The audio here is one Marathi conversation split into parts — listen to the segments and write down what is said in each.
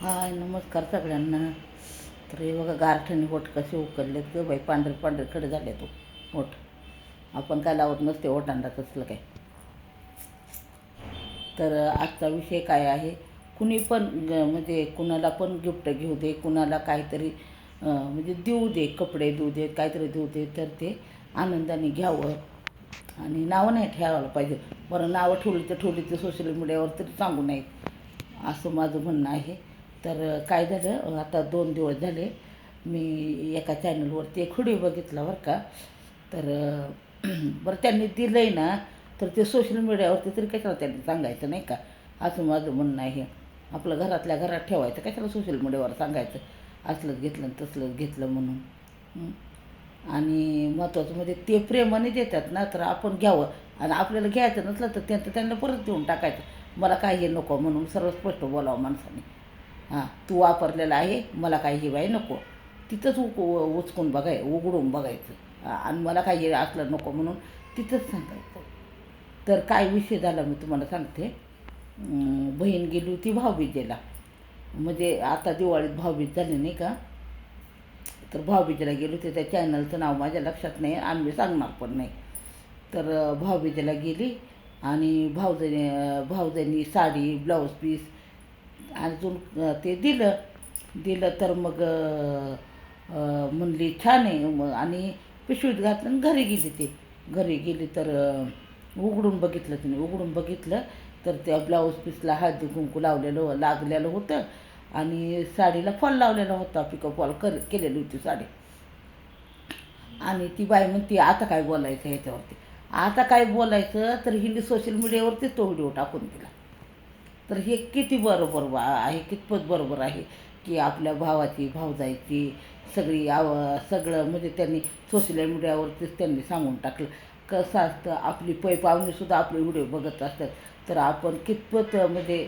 हाय नमस्कार सगळ्यांना. तर हे बघा गारठाने ओठ कसे उकललेत ग बाई. पांढरे पांढरे खडे झाले तो ओठ आपण काय लावत नसते ओठांना कसलं काय. तर आजचा विषय काय आहे? कुणी पण ग- म्हणजे कुणाला पण गिफ्ट घेऊ दे कुणाला काहीतरी म्हणजे देऊ दे कपडे देऊ दे काहीतरी देऊ दे तर ते आनंदाने घ्यावं आणि नावं नाही ठेवायला पाहिजे. बरं नावं ठेवली तर ठेवली तर सोशल मीडियावर तरी सांगू नयेत असं माझं म्हणणं आहे. तर काय झालं? आता दोन दिवस झाले मी एका चॅनलवरती एक व्हिडिओ बघितला बरं का. तर बरं त्यांनी दिलं आहे ना तर ते सोशल मीडियावरती तरी कशाला त्यांनी सांगायचं नाही का? असं माझं म्हणणं आहे. आपलं घरातल्या घरात ठेवायचं कशाला सोशल मीडियावर सांगायचं? असलंच घेतलं तसलंच घेतलं म्हणून. आणि महत्त्वाचं म्हणजे ते प्रेमाने देतात ना तर आपण घ्यावं. आणि आपल्याला घ्यायचं नसलं तर त्यांचं त्यांना परत देऊन टाकायचं. मला काही नको म्हणून सर्व स्पष्ट बोलावं माणसाने. हां तू वापरलेला आहे मला काही हिवाय नको. तिथंच उक उचकून बघाय उघडून बघायचं. आणि मला काही हे असलं नको म्हणून तिथंच सांगायचं. तर काय विषय झाला मी तुम्हाला सांगते. बहीण गेली होती भाऊबीजेला. म्हणजे आता दिवाळीत भाऊबीज झाली नाही का? तर भाऊबीजेला गेलो होते त्या चॅनलचं नाव माझ्या लक्षात नाही आणि मी सांगणार पण नाही. तर भाऊबीजेला गेली आणि भाऊजनी भाऊजनी साडी ब्लाऊज पीस अजून ते दिलं. दिलं तर मग म्हणली छान आहे. मग आणि पिशवीत घातलं आणि घरी गेली ती. घरी गेली तर उघडून बघितलं तिने. उघडून बघितलं तर त्या ब्लाऊज पीसला हळदी कुंकू लावलेलं लागलेलं होतं. आणि साडीला फॉल लावलेला होता पिकअप फॉल कर केलेली होती साडी. आणि ती बाई म्हणते आता काय बोलायचं ह्याच्यावरती? आता काय बोलायचं? तर हिने सोशल मीडियावरतीच तो व्हिडिओ टाकून दिला. तर हे किती बरोबर बा आहे कितपत बरोबर आहे की आपल्या भावाची भावजायची सगळी आव सगळं म्हणजे त्यांनी सोशल मीडियावरतीच त्यांनी सांगून टाकलं. कसं असतं आपली पै पाहुणेसुद्धा आपले व्हिडिओ बघत असतात. तर आपण कितपत म्हणजे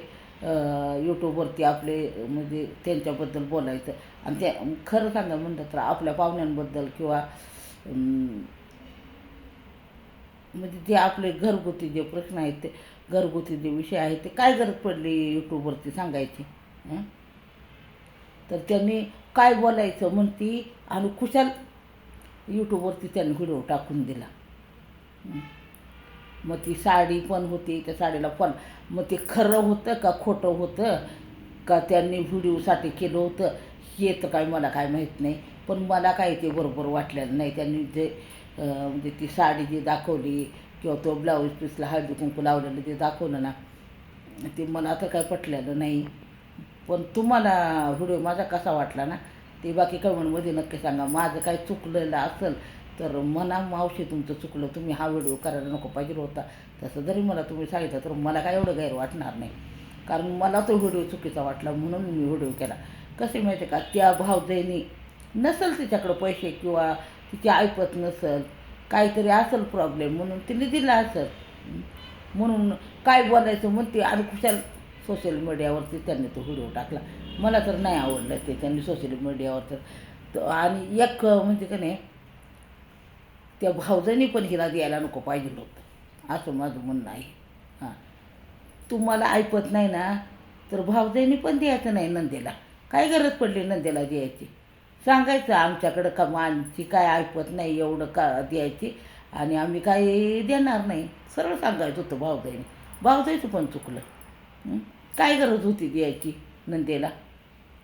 यूट्यूबवरती आपले म्हणजे त्यांच्याबद्दल बोलायचं. आणि त्या खरं सांगा म्हणलं तर आपल्या पाहुण्यांबद्दल किंवा म्हणजे जे आपले घरगुती जे प्रश्न आहेत ते घरगुती जे विषय आहेत ते काय गरज पडली यूट्यूबवरती सांगायची तर त्यांनी काय बोलायचं म्हणती आणि खुशाल यूट्यूबवरती त्यांनी व्हिडिओ टाकून दिला. मग ती साडी पण होती त्या साडीला पण. मग ते खरं होतं का खोटं होतं? का त्यांनी व्हिडिओसाठी केलं होतं? हे तर काय मला काय माहीत नाही. पण मला काही ते बरोबर वाटलेलं नाही. त्यांनी जे म्हणजे ती साडी जी दाखवली किंवा तो ब्लाऊज पीसला हळदी कुंकू लावलेलं ते दाखवलं ना ते मला तर काय पटलेलं नाही. पण तुम्हाला व्हिडिओ माझा कसा वाटला ना ते बाकी कमेंटमध्ये नक्की सांगा. माझं काय चुकलेलं असेल तर मना मावशी तुमचं चुकलं तुम्ही हा व्हिडिओ करायला नको पाहिजे होता. तसं जरी मला तुम्ही सांगितलं तर मला काय एवढं गैर वाटणार नाही. कारण मला तो व्हिडिओ चुकीचा वाटला म्हणून मी व्हिडिओ केला. कसे माहिती आहे का त्या भावजयनी नसेल तिच्याकडं पैसे किंवा तिची ऐपत नसेल काहीतरी असेल प्रॉब्लेम म्हणून तिने दिला असेल. म्हणून काय बोलायचं म्हणते आणि खुशाल सोशल मीडियावरती त्यांनी तो व्हिडिओ टाकला. मला तर नाही आवडलं ते त्यांनी सोशल मीडियावर तर आणि एक म्हणजे का नाही त्या भावजांनी पण हिला द्यायला नको पाहिजे होतं. असं माझं म्हणणं आहे. हां. तुम्हाला ऐकत नाही ना तर भावजाईनी पण द्यायचं नाही नंदेला. काय गरज पडली नंदेला द्यायची? सांगायचं आमच्याकडं का आमची काय ऐकत नाही एवढं का द्यायची? आणि आम्ही काय देणार नाही. सरळ सांगायचं होतं भावजाईने भावजाईचं पण चुकलं. काय गरज होती द्यायची नंदेला?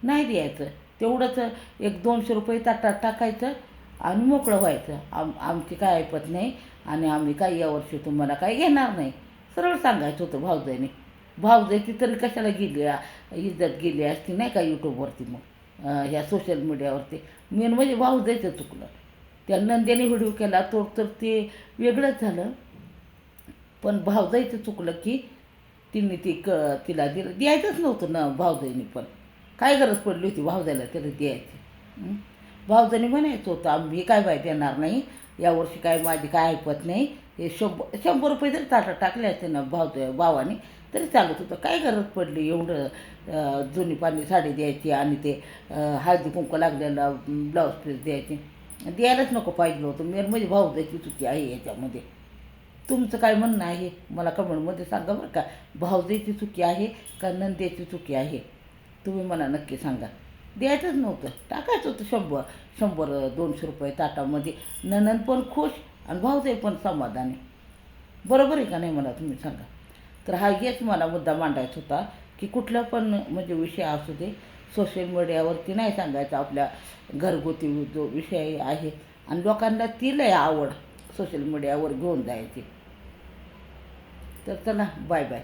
नाही द्यायचं. तेवढंच एक दोनशे रुपये ताटात टाकायचं आणि मोकळं व्हायचं. आम आमची काय ऐपत नाही आणि आम्ही काय यावर्षी तुम्हाला काय घेणार नाही. सरळ सांगायचं होतं भावजाईने भावजाईची तरी कशाला गेली इज्जत गेली असती नाही का यूट्यूबवरती मग? ह्या सोशल मीडियावरती मेन म्हणजे भावजाईचं चुकलं. त्या नंद्याने व्हिडिओ केला तो तर ते वेगळंच झालं. पण भावजाईचं चुकलं की तिने ती क तिला दिलं. द्यायचंच नव्हतं ना भावजाईने पण. काय गरज पडली होती भावजाईला त्याला द्यायची? हं? भावजाईने म्हणायचं होतं आम्ही काय बाय देणार नाही? यावर्षी काय माझी काय ऐकत नाही. हे शंभर शंभर रुपये जरी ताटात टाकले असते ना भाव भावाने तरी चालत होतं काय गरज पडली एवढं जुनी पाणी साडी द्यायची आणि ते हळदी कुंकू लागलेला ब्लाऊज पीस द्यायची? द्यायलाच नको पाहिजे होतं मेन म्हणजे भावजाईची चुकी आहे याच्यामध्ये. तुमचं काय म्हणणं आहे? मला कमेंटमध्ये सांगा बरं का. भावजाईची चुकी आहे का नंद्याची चुकी आहे? तुम्ही मला नक्की सांगा. द्यायचंच नव्हतं. टाकायचं होतं शंभर शंभर दोनशे रुपये ताटामध्ये. ननन पण खुश आणि भाऊजाई पण समाधानी. बरोबर आहे का नाही मला तुम्ही सांगा? तर हा हेच मला मुद्दा मांडायचा होता की कुठला पण म्हणजे विषय असू दे सोशल मीडियावरती नाही सांगायचा आपल्या घरगुती जो विषय आहे आणि लोकांना ती लय आवड सोशल मीडियावर घेऊन जायची. तर चला बाय बाय